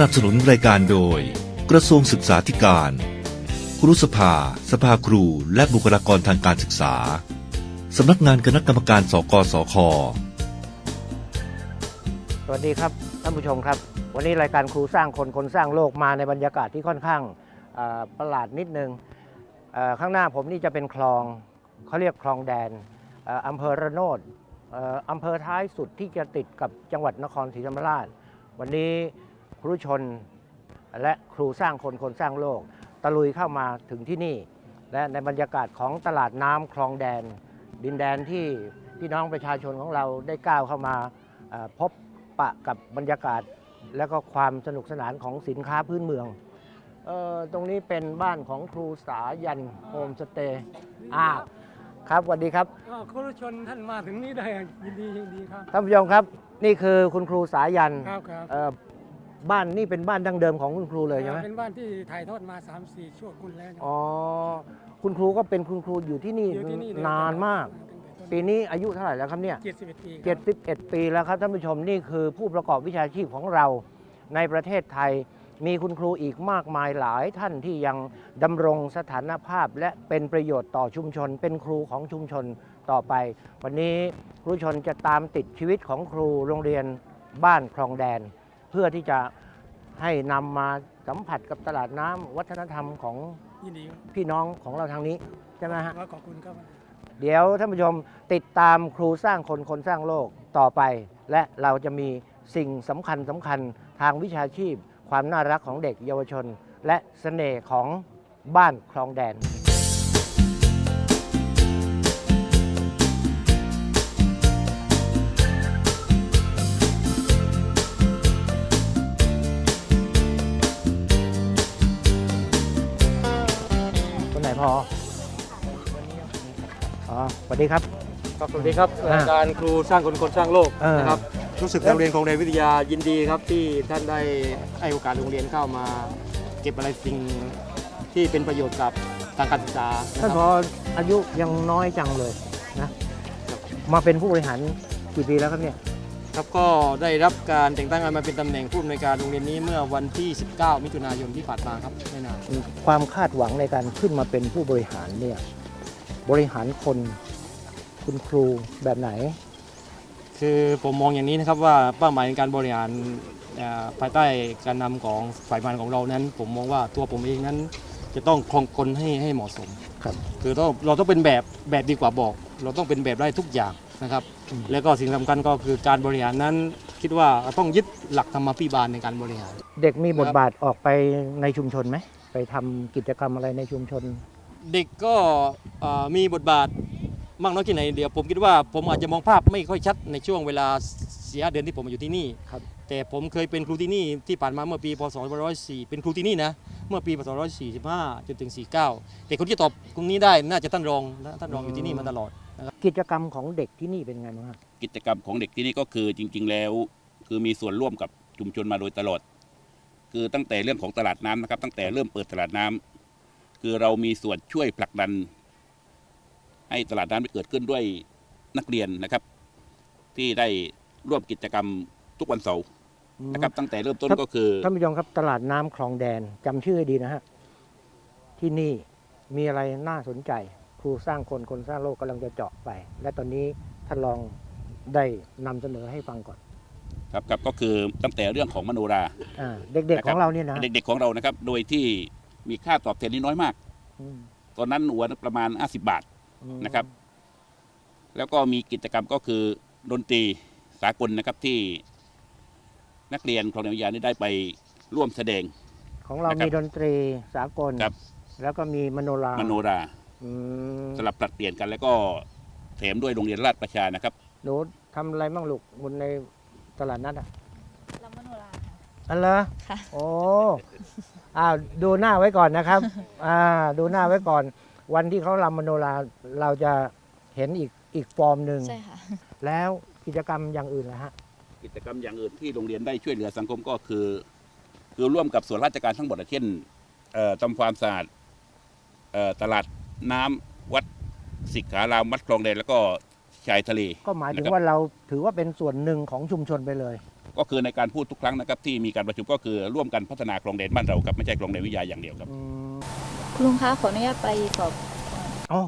นับสนุนรายการโดย กระทรวงศึกษาธิการ ครุสภา สภาครู และบุคลากรทางการศึกษา สำนักงานคณะกรรมการสกสค สวัสดีครับท่านผู้ชมครับ วันนี้รายการครูสร้างคนคนสร้างโลกมาในบรรยากาศที่ค่อนข้างเอ่อประหลาดนิดนึงเอ่อข้างหน้าผมนี่จะเป็นคลองเขาเรียกคลองแดนเอ่ออำเภอระโนดเอ่ออำเภอท้ายสุดที่จะติดกับจังหวัดนครศรีธรรมราช วันนี้ ครูชน และครูสร้างคนคนสร้างโลก ตะลุยเข้ามาถึงที่นี่ และในบรรยากาศของตลาดน้ำคลองแดน ดินแดนที่พี่น้องประชาชนของเราได้ก้าวเข้ามาเอ่อพบปะกับบรรยากาศและก็ความสนุกสนานของสินค้าพื้นเมืองเออตรงนี้เป็นบ้านของครูสายันโฮมสเตย์อ่าครับสวัสดีครับก็ครุชนท่านมาถึงนี้ได้ยินดียินดีครับท่านผู้ชมครับ นี่คือคุณครูสายันครับครับเอ่อ บ้านนี่เป็นบ้านดั้งเดิมของคุณครูเลยใช่ไหมเป็นบ้านที่ถ่ายทอดมา 3 4 ชั่วคุณแล้วอ๋อคุณครูก็เป็นคุณครูอยู่ที่นี่อยู่ที่นี่เลยนานมากปีนี้อายุเท่าไหร่แล้วครับเนี่ยเจ็ดสิบเอ็ดปีครับ71 ปีแล้วครับท่านผู้ชมนี่คือผู้ประกอบวิชาชีพของเราในประเทศไทย มีคุณครูอีกมากมายหลายท่านที่ยังดำรงสถานภาพ และเป็นประโยชน์ต่อชุมชน เป็นครูของชุมชนต่อไป วันนี้ครูชนจะตามติดชีวิตของครูโรงเรียนบ้านคลองแดน เพื่อที่จะให้นำมาสัมผัสกับตลาดน้ำวัฒนธรรมของยินดีครับพี่น้องของเราทางนี้ใช่ไหมฮะก็ขอบคุณครับ เดี๋ยวท่านผู้ชมติดตามครูสร้างคนคนสร้างโลกต่อไป และเราจะมีสิ่งสำคัญสำคัญทางวิชาชีพ ความน่ารักของเด็กเยาวชน และเสน่ห์ของบ้านคลองแดนคน อ๋อสวัสดีครับ ครับสวัสดีครับอ่ารายการครูสร้างคนคนสร้างโลกเออ นะครับรู้สึกโรงเรียนของเรียนวิทยายินดีครับที่ท่านได้ให้โอกาสโรงเรียนเข้ามา เก็บอะไรสิ่งที่เป็นประโยชน์กับทางการศึกษานะท่านคพรับออายุยังน้อยจังเลยนะมาเป็นผู้บริหารกี่ปีแล้วครับเนี่ยครับก็ได้รับการแต่งตั้งมาเป็นตำแหน่งผู้อำนวยการโรงเรียนนี้เมื่อวันที่ 19 มิถุนายนที่ผ่านมาครับไม่นานความคาดหวังในการขึ้นมาเป็นผู้บริหารเนี่ย บริหารคนคุณครูแบบไหน คือผมมองอย่างนี้นะครับว่าเป้าหมายในการบริหารเอ่อภายใต้การนำของฝ่ายบริหารของเรานั้น ผมมองว่าตัวผมเองนั้น จะต้องครองคนให้ให้เหมาะสมครับคือต้องเราต้องเป็นแบบแบบดีกว่าบอก เราต้องเป็นแบบได้ทุกอย่างนะครับอืมแล้วก็สิ่งสำคัญก็คือการบริหารนั้นคิดว่าต้องยึดหลักธรรมาภิบาลในการบริหาร เด็กมีบทบาทออกไปในชุมชนไหมไปทำกิจกรรมอะไรในชุมชน เด็กก็เอ่อมีบทบาทมากน้อยแค่ไหนเดี๋ยวผมคิดว่าผมอาจจะมองภาพไม่ค่อยชัดในช่วงเวลาเสียเดือนที่ผมมาอยู่ที่นี่ครับแต่ผมเคยเป็นครูที่นี่ที่ผ่านมาเมื่อปีพศ104เป็นครูที่นี่นะ เมื่อปีพศ145จนถึง 49 แต่คนที่ตอบตรงนี้ได้น่าจะท่านรองนะท่านรองอยู่ที่นี่มาตลอดกิจกรรมของเด็กที่นี่เป็นไงบ้างครับกิจกรรมของเด็กที่นี่ก็คือจริง ๆ แล้ว คือมีส่วนร่วมกับชุมชนมาโดยตลอด คือตั้งแต่เรื่องของตลาดน้ำนะครับ ตั้งแต่เริ่มเปิดตลาดน้ำ คือเรามีส่วนช่วยผลักดัน ให้ตลาดน้ำได้เกิดขึ้นด้วยนักเรียนนะครับ ที่ได้ร่วมกิจกรรมทุกวันเสาร์นะครับ ตั้งแต่เริ่มต้นครับก็คือ ท่านผู้ชมครับตลาดน้ำคลองแดนจำชื่อให้ดีนะฮะ ที่นี่มีอะไรน่าสนใจ ครูสร้างคนคนสร้างโลกกำลังจะเจาะไป และตอนนี้ท่านลองได้นำเสนอให้ฟังก่อนครับครับก็คือตั้งแต่เรื่องของมโนรา อ่าเด็กๆของเราเนี่ยนะ เด็กๆของเรานะครับ โดยที่ มีค่าตอบแทนที่น้อยมาก อืมตอนนั้นหัวละประมาณ 50 บาท อืมนะครับ แล้วก็มีกิจกรรมก็คือดนตรีสากลนะครับที่นักเรียนคลองเรียนวิทยานี่ได้ไปร่วมแสดง ของเรานะครับมีดนตรีสากล ครับ แล้วก็มีมโนรามโนราอืมสลับปรับเปลี่ยนกัน แล้วก็แถมด้วยโรงเรียนราชประชานะครับ หนูทำอะไรบ้างลูกบนในตลาดนัดอะลำมโนราค่ะ อันเหรอค่ะ โอ้ อ้าวดูหน้าไว้ก่อนนะครับ อ่าดูหน้าไว้ก่อน วันที่เขารำมโนราเราจะเห็นอีกอีกฟอร์มหนึ่งใช่ค่ะ แล้วกิจกรรมอย่างอื่นล่ะฮะกิจกรรมอย่างอื่นที่โรงเรียนได้ช่วยเหลือสังคมก็คือ คือร่วมกับส่วนราชการทั้งหมดอะเช่นเอ่อทำความสะอาดเอ่อตลาดน้ำวัดสิกขารามวัดคลองแดนแล้วก็ชายทะเลก็หมายถึงนะครับว่าเราถือว่าเป็นส่วนหนึ่งของชุมชนไปเลย ก็คือในการพูดทุกครั้งนะครับที่มีการประชุมก็คือร่วมกันพัฒนาคลองแดนบ้านเราครับไม่ใช่คลองแดนวิทยาอย่างเดียวครับคุณลุงคะขออนุญาตไปสอบอ๋อ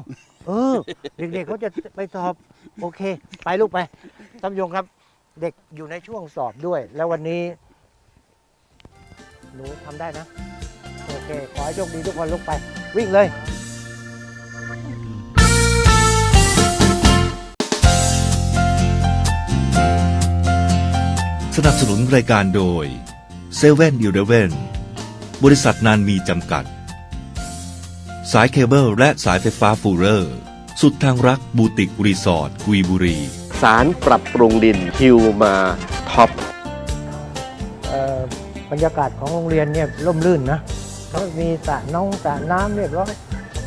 เออ เด็กๆเขาจะไปสอบ โอเค ไปลูกไปท่านผู้ชมครับ เด็กอยู่ในช่วงสอบด้วย แล้ววันนี้ หนูทำได้นะ โอเค ขอให้โชคดีทุกคนลูกไป วิ่งเลย สนับสนุนรายการโดยเซเว่นอีเลเวนบริษัทนานมีจำกัด สายเคเบิลและสายไฟฟ้าฟูเรอร์ สุดทางรักบูติกรีสอร์ทกุยบุรี สารปรับปรุงดินฮิวมาท็อปเอ่อบรรยากาศของโรงเรียนเนี่ยร่มรื่นนะแล้วมีสระน้องสระน้ำเรียบร้อย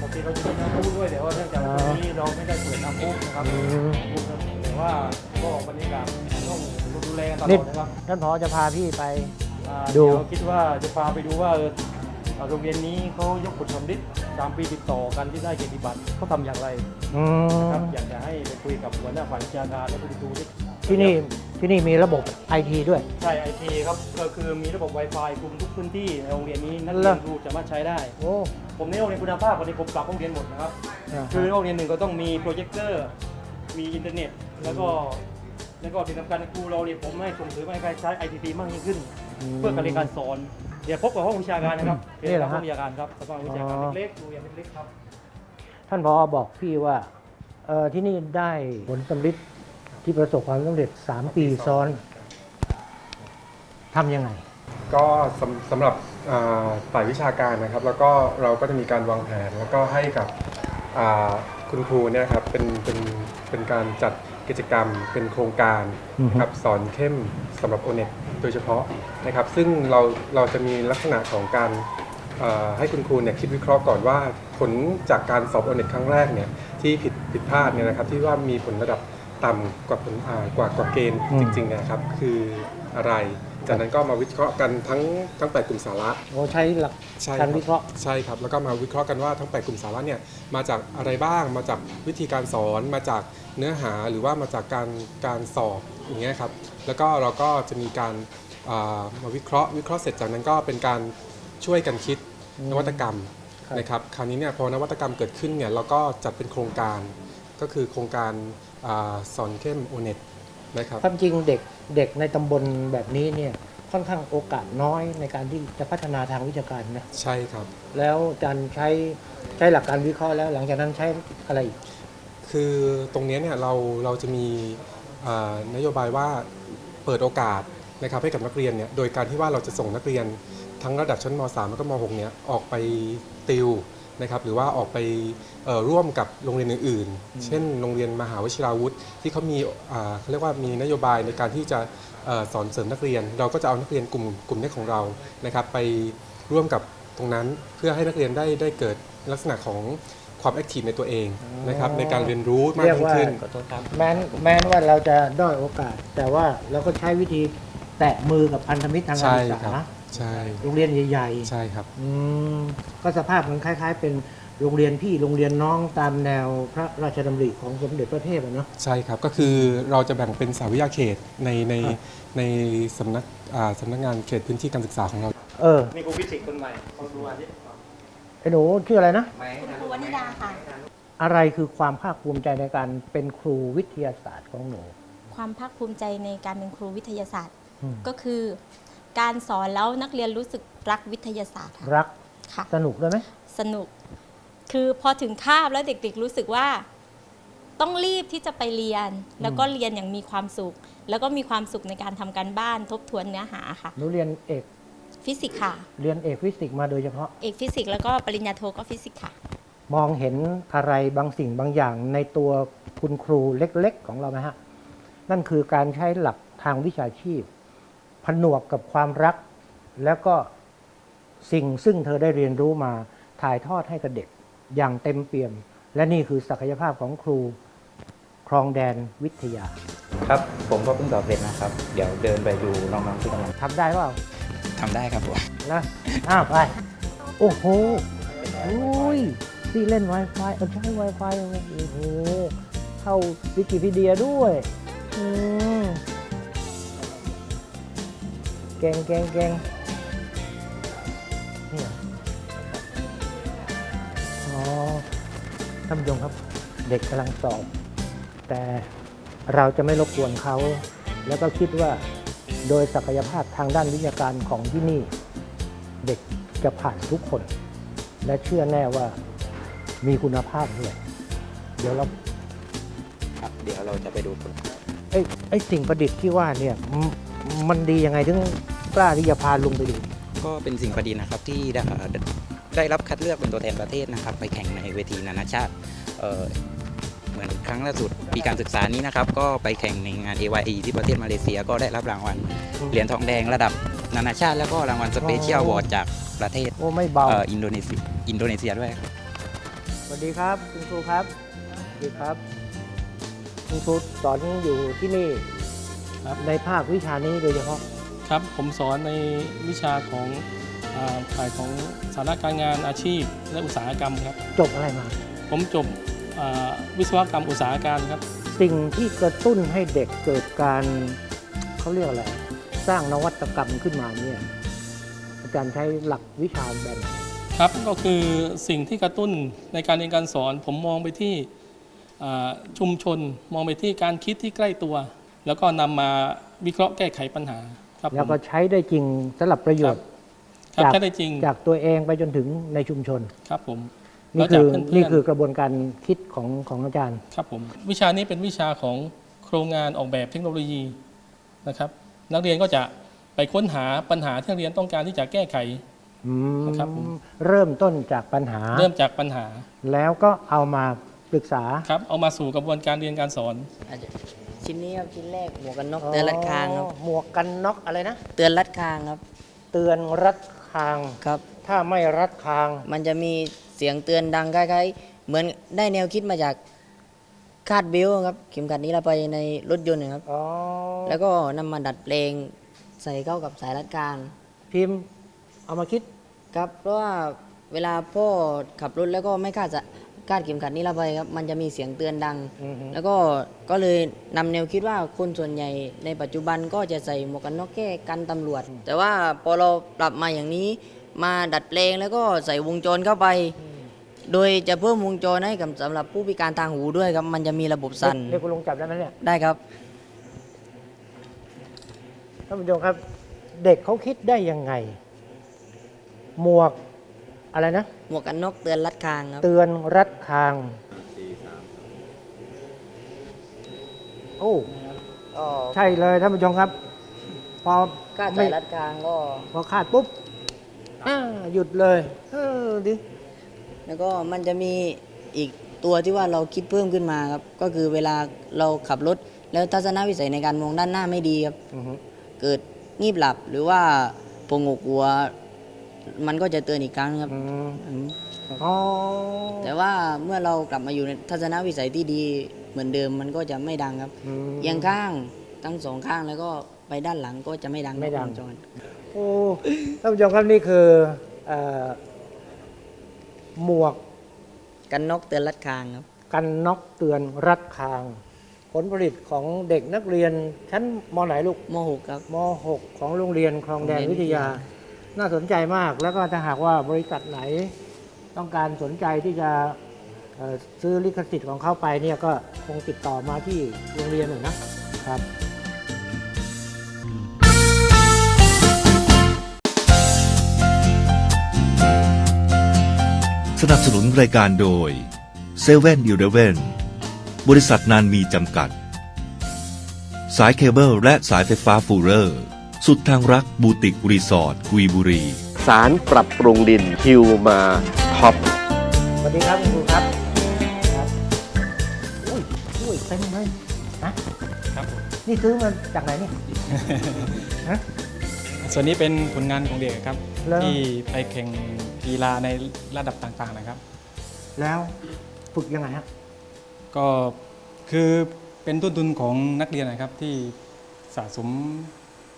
ปกติเราจะมีน้ำพุด้วยแต่ว่าเนื่องจากว่าตรงนี้เราไม่ได้เปิดน้ำพุนะครับอืมแต่ว่าก็บรรยากาศต้องดู แลกันตลนี่อดนะครับท่านผอจะพาพี่ไป อ่าดู เดี๋ยวคิดว่าจะพาไปดูว่าเอออ่าโรงเรียนนี้เขายกผลสำลิดสามปีติดต่อกันที่ได้เกียรติบัตรเขาทำอย่างไรอืครับมอยากจะให้ไปคุยกับหัวหน้าฝ่ายวิชาการและผู้ดูที่ที่นี่ที่นี่มีระบบไอทีด้วย ใช่ไอทีครับก็คือมีระบบ Wi-Fi คุมทุกพื้นที่ในโรงเรียนนี้นักเหรเรีอยนครูสามารถใช้ได้ โอ้ผมในโรงเรียนคุณภาพวันนี้ผมปรับโรงเรียนหมดนะครับอ่าคือโรงเรียนหนึ่งก็ต้องมีโปรเจคเตอร์ มีอินเทอร์เน็ต แล้วก็ แล้วก็ที่สำคัญครูเราเนี่ยผมให้ส่งเสริมให้การใช้ ICT มากยิ่งขึ้น เพื่อการเรียนการสอนเดี๋ยวพบกับห้องวิชาการนะครับนี่เหรอฮะห้องวิชาการครับแล้วก็ห้องวิชาการเล็กๆดูอย่างเล็กๆครับ ท่านพอบอกพี่ว่าเออที่นี่ได้ผลสำลิดที่ประสบความสำเร็จ 3 ปีซ้อนทำยังไง ก็สำสำหรับอ่าฝ่ายวิชาการนะครับ แล้วก็เราก็จะมีการวางแผนแล้วก็ให้กับอ่า คุณครูเนี่ยครับเป็นเป็นเป็นการจัดกิจกรรมเป็นโครงการอือฮึครับสอนเข้มสำหรับโอเน็ตโดยเฉพาะนะครับ ซึ่งเราเราจะมีลักษณะของการอ่าให้คุณครูเนี่ยคิดวิเคราะห์ก่อนว่าผลจากการสอบโอเน็ตครั้งแรกเนี่ยที่ผิดผิดพลาดเนี่ยนะครับที่ว่ามีผลระดับต่ำกว่าผลอ่ากว่ากว่าเกณฑ์อืมจริงๆเนยครับคืออะไร จากนั้นก็มาวิเคราะห์กันทั้งทั้งแปดกลุ่มสาระ โอ้ใช้หลักใช่การบวิเคราะห์ ใช่ครับ แล้วก็มาวิเคราะห์กันว่าทั้งแปดกลุ่มสาระเนี่ยมาจากอะไรบ้าง มาจากวิธีการสอน มาจากเนื้อหาหรือว่ามาจากการการสอบอย่างเงี้ยครับ แล้วก็เราก็จะมีการอ่ามาวิเคราะห์วิเคราะห์เสร็จจากนั้นก็เป็นการช่วยกันคิดอืมนวัตกรรมครับ นะครับคราวนี้เนี่ยพอนวัตกรรมเกิดขึ้นเนี่ยเราก็จัดเป็นโครงการก็คือโครงการอาสอนเข้มโอเน็ตนะครับ ความจริงเด็ก เด็กในตำบลแบบนี้เนี่ยค่อนข้างโอกาสน้อยในการที่จะพัฒนาทางวิชาการนะใช่ครับ แล้วอาจารย์ใช้ใช้หลักการวิเคราะห์แล้ว หลังจากนั้นใช้อะไรอีก คือตรงเนี้ยเนี่ยเราเราจะมีอ่านโยบายว่าเปิดโอกาสนะครับให้กับนักเรียนเนี่ยโดยการที่ว่าเราจะส่งนักเรียนทั้งระดับชั้นม .3 แล้วก็ม .6 เนี่ยออกไปติว นะครับหรือว่าออกไปเอ่อร่วมกับโรงเรียนอื่นๆ เช่น โรงเรียนมหาวชิราวุธ ที่เขามีอ่าเขาเรียกว่ามีนโยบายในการที่จะเอ่อสอนเสริมนักเรียน เราก็จะเอานักเรียนกลุ่มกลุ่มเนี้ของเรานะครับไปร่วมกับตรงนั้นเพื่อให้นักเรียนได้ได้เกิดลักษณะของความแอคทีฟในตัวเองนะครับในการเรียนรู้มากเรียกยิ่งว่าขึ้นแม้นแม้นว่าเราจะด้อยโอกาส แต่ว่าเราก็ใช้วิธีแตะมือกับพันธมิตรทางการใช่ศึกครัษาบ ใช่โรงเรียนใหญ่ใช่ครับ ๆอืมก็สภาพมันคล้าย ๆ เป็นโรงเรียนพี่โรงเรียนน้องตามแนวพระราชดำริของสมเด็จพระเทพอะเนาะ ใช่ครับ ก็คือเราจะแบ่งเป็นสาวิทยาเขตในในครับ ในสำนักอ่าสำนักงานเขตพื้นที่การศึกษาของเรา เออมีครูฟิสิกส์คนใหม่เขาดูอันนี้ไอ้หนูชื่ออะไรนะคุณครูวนิดาค่ะ อะไรคือความภาคภูมิใจในการเป็นครูวิทยาศาสตร์ของหนู ความภาคภูมิใจในการเป็นครูวิทยาศาสตร์ อืม ก็คือ การสอนแล้วนักเรียนรู้สึกรักวิทยาศาสตร์ค่ะรักค่ะ สนุกด้วยไหมสนุก คือพอถึงคาบแล้วเด็กๆรู้สึกว่า ต้องรีบที่จะไปเรียน แล้วก็เรียนอย่างมีความสุข แล้วก็มีความสุขในการทำการบ้านทบทวนเนื้อหาค่ะ หนูเรียนเอกฟิสิกส์ค่ะ เรียนเอกฟิสิกส์มาโดยเฉพาะ เอกฟิสิกส์แล้วก็ปริญญาโทก็ฟิสิกส์ค่ะ มองเห็นอะไรบางสิ่งบางอย่างในตัวคุณครูเล็กๆ ของเราไหมฮะ นั่นคือการใช้หลักทางวิชาชีพ ผนวกกับความรัก แล้วก็สิ่งซึ่งเธอได้เรียนรู้มาถ่ายทอดให้กับเด็กอย่างเต็มเปี่ยม และนี่คือศักยภาพของครูครองแดนวิทยา ครับผมก็เพิ่งสอบเสร็จนะครับ เดี๋ยวเดินไปดูน้องๆที่กำลังทำได้เปล่าทำได้ครับผมนะอ้าวไป โอ้โหโอ้ยที่เล่น Wi-Fi เอาใช้ Wi-Fi เอาโอ้โหเข้าวิกิพีเดียด้วยอืม เก่งเก่งเก่งนี่เหรออ๋อท่านผู้ชมครับ เด็กกำลังสอบ แต่เราจะไม่รบกวนเขา แล้วก็คิดว่าโดยศักยภาพทางด้านวิทยาการของที่นี่ เด็กจะผ่านทุกคน และเชื่อแน่ว่ามีคุณภาพด้วยเดี๋ยวเราครับเดี๋ยวเราจะไปดูผล ไอ้ไอ้สิ่งประดิษฐ์ที่ว่าเนี่ยมมันดียังไงถึง กล้าที่จะพาลุงไปดู ก็เป็นสิ่งประดิษฐ์นะครับที่ได้ได้รับคัดเลือกเป็นตัวแทนประเทศนะครับ ไปแข่งในเวทีนานาชาติเอ่อเหมือนครั้งล่าสุดปีการศึกษานี้นะครับ ก็ไปแข่งในงาน AYE ที่ประเทศมาเลเซียก็ได้รับรางวัลอืมเหรียญทองแดงระดับนานาชาติ แล้วก็รางวัลสเปเชียลโอ้วอร์ดจากประเทศโอ้ไม่เบาเอ่ออินโดนีเซียอินโดนีเซียด้วยครับสวัสดีครับคุณครูครับสวัสดีครับคุณครูสอนอยู่ที่นี่ครับในภาควิชานี้โดยเฉพาะ ครับ ผมสอนในวิชาของอ่าฝ่ายของสาระการงานอาชีพ และอุตสาหกรรมครับ จบอะไรมา ผมจบอ่าวิศวกรรมอุตสาหการครับ สิ่งที่กระตุ้นให้เด็กเกิดการเขาเรียกอะไร สร้างนวัตกรรมขึ้นมาเนี่ยอาจารย์ใช้หลักวิชาแบบไหนครับก็คือสิ่งที่กระตุ้นในการเรียนการสอน ผมมองไปที่อ่าชุมชน มองไปที่การคิดที่ใกล้ตัว แล้วก็นำมาวิเคราะห์แก้ไขปัญหา ครับผมแล้วก็ใช้ได้จริงสำหรับประโยชน์ครับจากใช้ได้จริงจากตัวเองไปจนถึงในชุมชน ครับผมนี่แล้วคืจากอเพื่อนๆ นี่คือกระบวนการคิดของของอาจารย์ ครับผมวิชานี้เป็นวิชาของโครงงานออกแบบเทคโนโลยีนะครับ นักเรียนก็จะไปค้นหาปัญหาที่นักเรียนต้องการที่จะแก้ไข อืมครับผม เริ่มต้นจากปัญหา เริ่มจากปัญหาแล้วก็เอามาปรึกษา ครับ เอามาสู่กระบวนการเรียนการสอน ชิ้นนี้ครับชิ้นแรกหมวกกันน็อกเตือนรัดคางครับอ๋อหมวกกันน็อกอะไรนะ เตือนรัดคางครับ เตือนรัดคาง ครับ ถ้าไม่รัดคาง มันจะมีเสียงเตือนดังคล้ายๆ เหมือนได้แนวคิดมาจากคาดเบลต์ครับ เข็มขัดนี้เราไปในรถยนต์นะครับ อ๋อ แล้วก็นำมาดัดแปลงใส่เข้ากับสายรัดคาง พิมพ์เอามาคิด ครับ เพราะว่าเวลาพ่อขับรถแล้วก็ไม่คาดจะ คาดเข็มขัดนี้เราไปครับมันจะมีเสียงเตือนดัง อือฮึ แล้วก็ก็เลยนำแนวคิดว่าคนส่วนใหญ่ในปัจจุบันก็จะใส่หมวกกันน็อกแก้กันตำรวจ แต่ว่าพอเราปรับมาอย่างนี้ มาดัดแปลงแล้วก็ใส่วงจรเข้าไป โดยจะเพิ่มวงจรให้กับสำหรับผู้พิการทางหูด้วยครับมันจะมีระบบสั่นเรียกคุณลุงจับได้ไหมเนี่ย ได้ครับ ท่านผู้ชมครับ เด็กเขาคิดได้ยังไง หมวก อะไรนะ หมวกกันน็อกเตือนลัดคางครับ เตือนรัดคาง โอ้ ก็ใช่เลยท่านผู้ชมครับ พอคาดไม่สายรัดคางก็ พอคาดปุ๊บอ่าหยุดเลย เออดิแล้วก็มันจะมีอีกตัวที่ว่าเราคิดเพิ่มขึ้นมาครับ ก็คือเวลาเราขับรถ แล้วทัศนวิสัยในการมองด้านหน้าไม่ดีครับ อือฮึ เกิดงีบหลับหรือว่าพงกหัว มันก็จะเตือนอีกครั้งครับอืมอืมอ๋อแต่ว่าเมื่อเรากลับมาอยู่ในทัศนวิสัยที่ดีเหมือนเดิมมันก็จะไม่ดังครับอืมเอียงข้างทั้งสองข้างแล้วก็ไปด้านหลังก็จะไม่ดังไม่ดังวจรโอ้ท่านผู้ชมครับนี่คือเอ่อหมวก กันนกเตือนลัดคางครับ กันน็อกเตือนรัดคาง ผลผลิตของเด็กนักเรียนชั้นมไหนลูกมหกครับ ม .6 ของโรงเรียนคลองแดนโรงเรียนวิทยาวิทย น่าสนใจมากแล้วก็ถ้าหากว่าบริษัทไหนต้องการสนใจที่จะซื้อลิขสิทธิ์ของเข้าไปเนี่ยก็คงติดต่อมาที่โรงเรียนหน่อยนะครับสนับสนุนรายการโดย7 e เ e ่ e ออบริษัทนานมีจำกัด สายเคเบิลและสายไฟฟ้าฟูเรอร์ สุดทางรักบูติกรีสอร์ทกุยบุรี สารปรับปรุงดินฮิวมาท็อปสวัสดีครับคุณครูครับครับอุ้ยอุ้ยเต็มเลยฮะครับผมนี่ซื้อมาจากไหนนี่ฮะ ส่วนนี้เป็นผลงานของเด็กครับ แล้ว ที่ไปแข่งกีฬาในระดับต่างๆนะครับ แล้วฝึกยังไงฮะ ก็คือเป็นต้นทุนของนักเรียนนะครับที่สะสม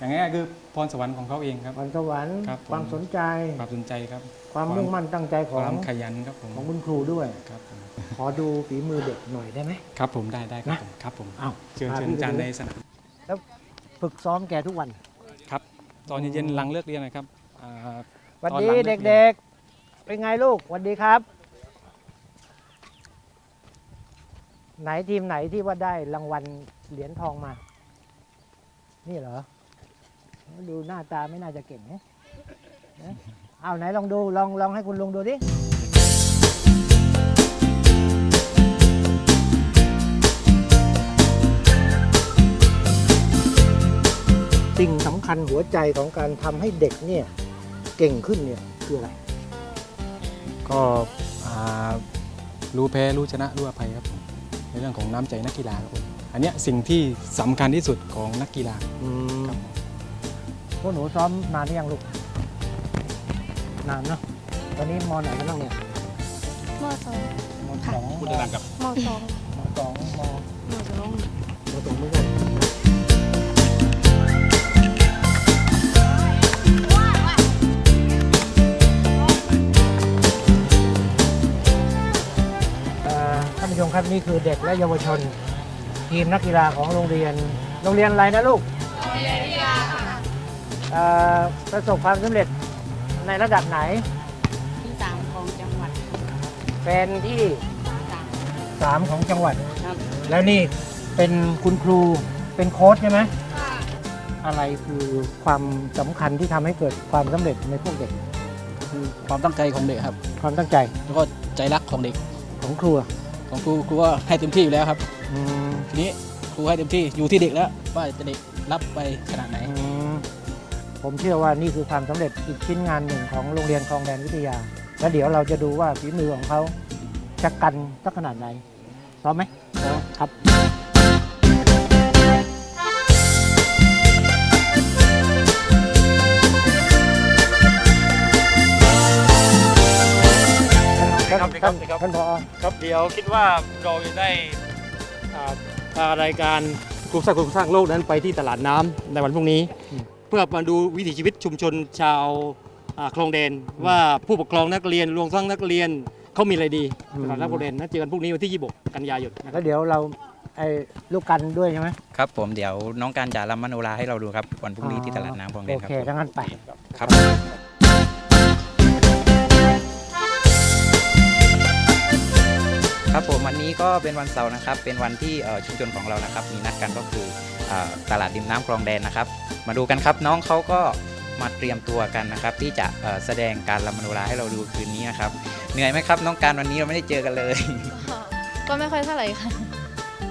อย่างง่ายๆคือพรสวรรค์ของเขาเองครับ พรสวรรค์ครับผม ความสนใจ ความสนใจครับ ความมุ่งมั่นตั้งใจขคองวามขยันครับผมของคุณครูด้วย ครับผมขอดูฝีมือเด็กหน่อยได้ไหม ครับผมได้ได้ครับนะผมครับผมอ้าวเชิญพาเชิญพี่ไปอาจารย์ดู ในสนามแล้วฝึกซ้อมแกทุกวัน ครับ ตอนเย็นๆหลังเลิกเรียนนะครับอ่าสวัสตอนดีหลังลิรียน เด็กๆ เป็นไงลูกสวัสดีครับ ไหนทีมไหนที่ว่าได้รางวัลเหรียญทองมา นี่เหรอ ดูหน้าตาไม่น่าจะเก่งนะนะเอาไหนลองดูลองลองให้คุณลุงดูดิสิ่งสำคัญหัวใจของการทำให้เด็กเนี่ยเก่งขึ้นเนี่ยคืออะไร ก็อ่ารู้แพ้รู้ชนะรู้อภัยครับผมในเรื่องของน้ำใจนักกีฬาครับผมอันเนี้ยสิ่งที่สำคัญที่สุดของนักกีฬาอืมครับผม พวกหนูซ้อมนานหรือยังลูก นานเนาะ ตอนนี้มไหนกันบ้างเนี่ยมสองมสองพูดดังๆกับมสองมสองมมสองมสองเหมือนกันเอ่อท่านผู้ชมครับนี่คือเด็กและเยาวชน ทีมนักกีฬาของโรงเรียน โรงเรียนอะไรนะลูกเอ่อ ประสบความสำเร็จในระดับไหน ที่สามของจังหวัดเป็นที่ สามสามของจังหวัด ครับแล้วนี่เป็นคุณครูเป็นโค้ชใช่ไหมอะไรคือความสำคัญที่ทำให้เกิดความสำเร็จในพวกเด็กคือความตั้งใจของเด็กครับ ความตั้งใจแล้วก็ใจรักของเด็ก ของครูอะของครูครูก็ให้เต็มที่อยู่แล้วครับ อืมทีนี้ครูให้เต็มที่อยู่ที่เด็กแล้วว่าจะเด็กรับไปขนาดไหน อืม ผมเชื่อว่านี่คือความสำเร็จอีกชิ้นงานหนึ่งของโรงเรียนคลองแดนวิทยา แล้วเดี๋ยวเราจะดูว่าฝีมือของเขาจะกันสักขนาดไหนพร้อมไหมพร้อมครับครับท่านครับท่านผอครับเดี๋ยวคิดว่าเราจะได้อ่าพารายการครูสร้างคนสร้างโลกนั้นไปที่ตลาดน้ำในวันพรุ่งนี้เพื่อมาดูวิถีชีวิตชุมชนชาวอ่าคลองแดน ว่าผู้ปกครองนักเรียนรวมทั้งนักเรียนเขามีอะไรดีอืมตลาดน้ำคลองแดนนะเจอกันพรุ่งนี้วันที่26กันยายนนะครับ แล้วเดี๋ยวเราไอ้ลูกกันด้วยใช่ไหมครับผมเดี๋ยวน้องการจะรำมโนราให้เราดูครับวันพรุ่งนี้ที่ตลาดน้ำคลองแดโอนครับเคดังนั้นไป ครับครับผมวันนี้ก็เป็นวันเสาร์นะครับ เป็นวันที่เอ่อชุมชนของเรานะครับ มีนัดกันก็คืออ่า ตลาดริมน้ำคลองแดนนะครับ มาดูกันครับน้องเขาก็มาเตรียมตัวกันนะครับ ที่จะเอ่อแสดงการรำมโนราให้เราดูคืนนี้นะครับ เหนื่อยไหมครับ น้องการวันนี้เราไม่ได้เจอกันเลย ก็ไม่ค่อยเท่าไหร่ค่ะ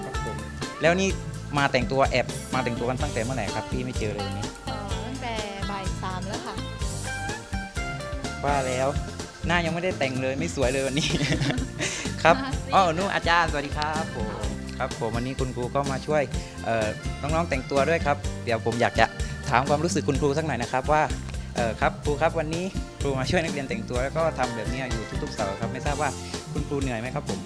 ครับผมแล้วนี่มาแต่งตัวแอบมาแต่งตัวกันตั้งแต่เมื่อไหร่ครับพี่ไม่เจอเลยวันนี้ตั้งแต่บ่ายสามแล้วค่ะ ว่าแล้วหน้ายังไม่ได้แต่งเลยไม่สวยเลยวันนี้ ครับมาสิอ๋อนู่นอาจารย์สวัสดีครับผม ครับผมวันนี้คุณครูก็มาช่วยน้องๆแต่งตัวด้วยครับ เดี๋ยวผมอยากจะถามความรู้สึกคุณครูสักหน่อยนะครับว่าครับครูครับวันนี้ครูมาช่วยนักเรียนแต่งตัวแล้วก็ทำแบบนี้อยู่ทุกๆเสาร์ครับไม่ทราบว่าคุณครูเหนื่อยไหมครับผม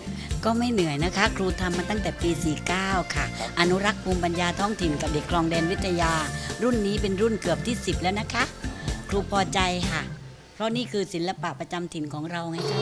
ก็ไม่เหนื่อยนะคะ ครูทำมาตั้งแต่ปี 49 ค่ะ อนุรักษ์ภูมิปัญญาท้องถิ่นกับเด็กคลองแดนวิทยา รุ่นนี้เป็นรุ่นเกือบที่ 10 แล้วนะคะ ครูพอใจค่ะ เพราะนี่คือศิลปะประจำถิ่นของเราไงคะ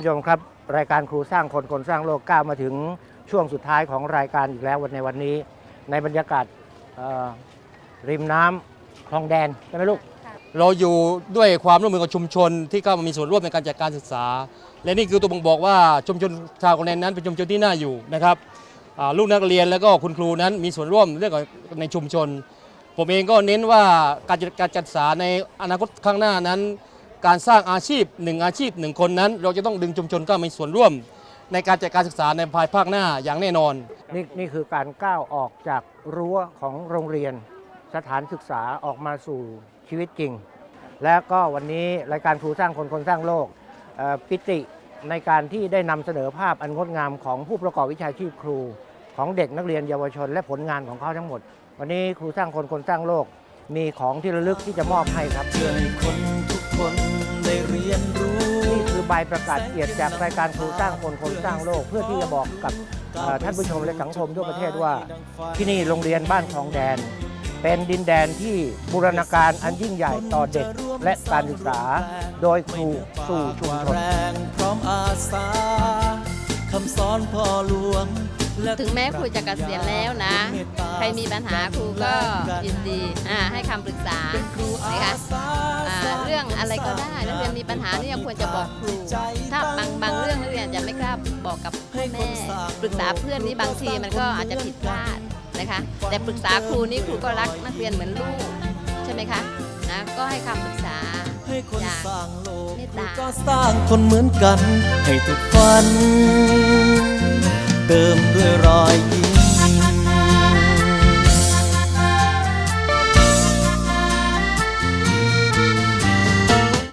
ผู้ชมครับ รายการครูสร้างคนคนสร้างโลกก้าวมาถึงช่วงสุดท้ายของรายการอีกแล้ววันในวันนี้ ในบรรยากาศริมน้ำคลองแดนใช่ไหมลูก เราอยู่ด้วยความร่วมมือกับชุมชนที่เข้ามามีส่วนร่วมในการจัดการศึกษา และนี่คือตัวบ่งบอกว่าชุมชนชาวคลองแดนนั้นเป็นชุมชนที่น่าอยู่นะครับลูกนักเรียนแล้วก็คุณครูนั้นมีส่วนร่วมเรื่องในชุมชน ผมเองก็เน้นว่าการจัดการศึกษาในอนาคตข้างหน้านั้น การสร้างอาชีพหนึ่งอาชีพหนึ่งคนนั้น เราจะต้องดึงชุมชนเข้ามามีส่วนร่วม ในการจัดการศึกษาในภายภาคหน้าอย่างแน่นอน นี่นี่คือการก้าวออกจากรั้วของโรงเรียน สถานศึกษาออกมาสู่ชีวิตจริง และก็วันนี้รายการครูสร้างคนคนสร้างโลกปิติในการที่ได้นำเสนอภาพอันงดงามของผู้ประกอบวิชาชีพครู ของเด็กนักเรียนเยาวชน และผลงานของเขาทั้งหมด วันนี้ครูสร้างคนคนสร้างโลก มีของที่ระลึกที่จะมอบให้ครับเพื่อให้คน คนได้เรียนรู้ นี่คือใบประกาศเกียรติจากรายการครูสร้างคนคนสร้างโลก เพื่อที่จะบอกกับเอ่อท่านผู้ชมและสังคมทั่วประเทศว่า ที่นี่โรงเรียนบ้านคลองแดน เป็นดินแดนที่บูรณาการอันยิ่งใหญ่ต่อเด็กและการศึกษา โดยครูสู่ชุมชน แรงพร้อมอาสาคำสอนพ่อหลวง และถึงแม้ครูจะเกษียณแล้วนะ ใครมีปัญหาครูก็ยินดีอ่าให้คำปรึกษานะคะอ่าเรื่องอะไรก็ได้นักเรียนมีปัญหาเนี่ยควรจะบอกครู ถ้าบางบางเรื่องนักเรียนจะไม่กล้าบอกกับพ่อแม่ปรึกษาเพื่อนนี่บางทีมันก็อาจจะผิดพลาดนะคะ แต่ปรึกษาครูนี่ครูก็รักนักเรียนเหมือนลูกใช่ไหมคะนะก็ให้คำปรึกษาให้คนอย่างสร้างโลกเมตครูตาก็สร้างคนเหมือนกัน ให้ทุกฝัน เติมด้วยรอยยิ้ม